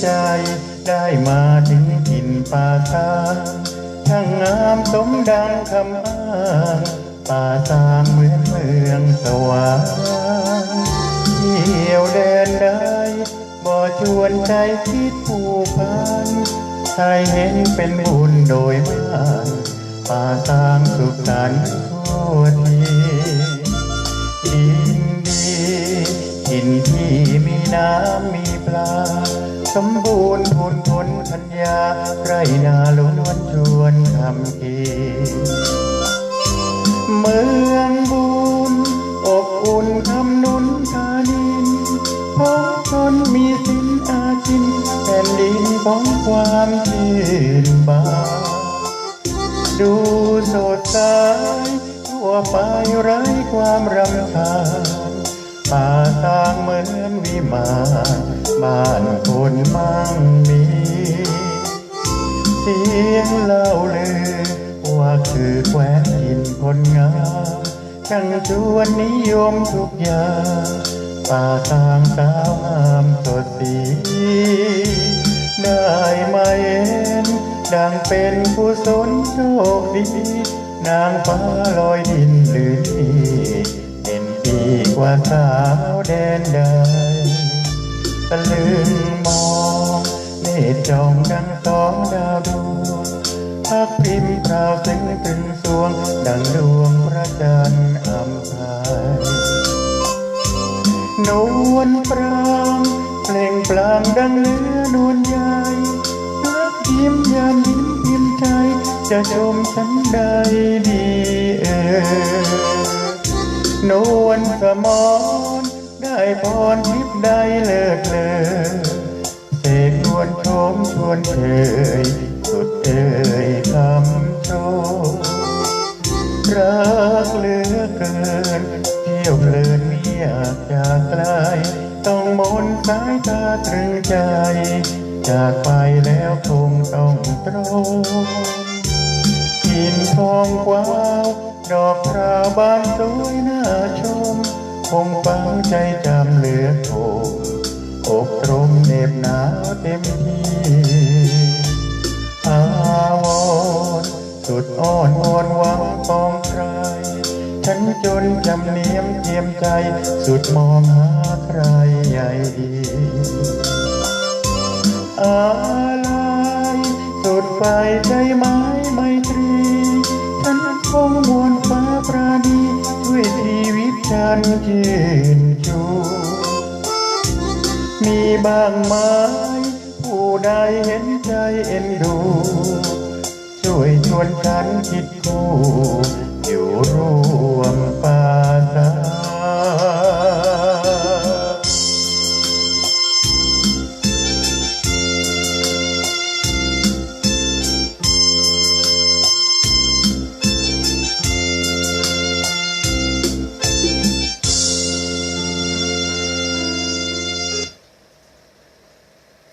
ใจ ได้มาถึงถิ่นป่าคางช่างงามสมดังคำอ้างป่าสางเหมือนเมืองสวรรค์เที่ยวเดินได้บ่ชวนใจคิดผูกพันใครเห็นเป็นบุญโดยมากป่าสางสุขสันต์ สมบูรณ์พูนพ้นพัญญาไรนาล้วนชวนทำกีเมืองบุญอบอุ่นคำนุนทานินของชนมีสินอาจินแผ่นดินของความชื่นบานดูสดใสทั่วไปไร้ความรำคาญ ป่าทางเหมือนวิมานบ้านคนมั่งมีเสียงเล่าลือ ว่าคือแคว้นดินคนงามช่างชวนนิยมทุกอย่างป่าทางสาวงามสดสีได้มาเห็นดังเป็นผู้สนโชคดีนางฟ้าลอยดิน สาวแดนใดตะลึงมองเนตรจ้องดังสองดาวดวงพักพิมพ์พราวซึ้งตรึงสวง ดังดวงพระจันทร์อำพายนวลปรางเปล่งปลั่งดังเนื้อนวลใหญ่รักยิ้มยามยิ้มพิมใจ จะชมฉันได้ดีเออ นวลสมอนได้พรทิพย์ได้เลิศเลอเสกชวนชมชวนเชยสุดเอ่ยคำโชว์รักเหลือเกิน เที่ยวเพลินไม่อยากจากไกลต้องมนสายตาตรึงใจ จากไปแล้วคงต้องตรงกินทองกว้าว ดอกคราบานสวยน่าชม คงฟังใจจำเหลือโทอกตรมเหน็บหนาวเต็มที่อาวรณ์สุดอ้อนวอนหวังปองใคร ฉันจนจำเนียมเทียมใจ สุดมองหาใครใหญ่ดีอะไรสุดไปใจไม้ไม ของมวลฟ้าปราณีด้วยชีวิตฉันเจนชูมีบางไม้ผู้ใดเห็นใจเอ็นดูช่วยชวนฉันคิดคู่อยู่รู้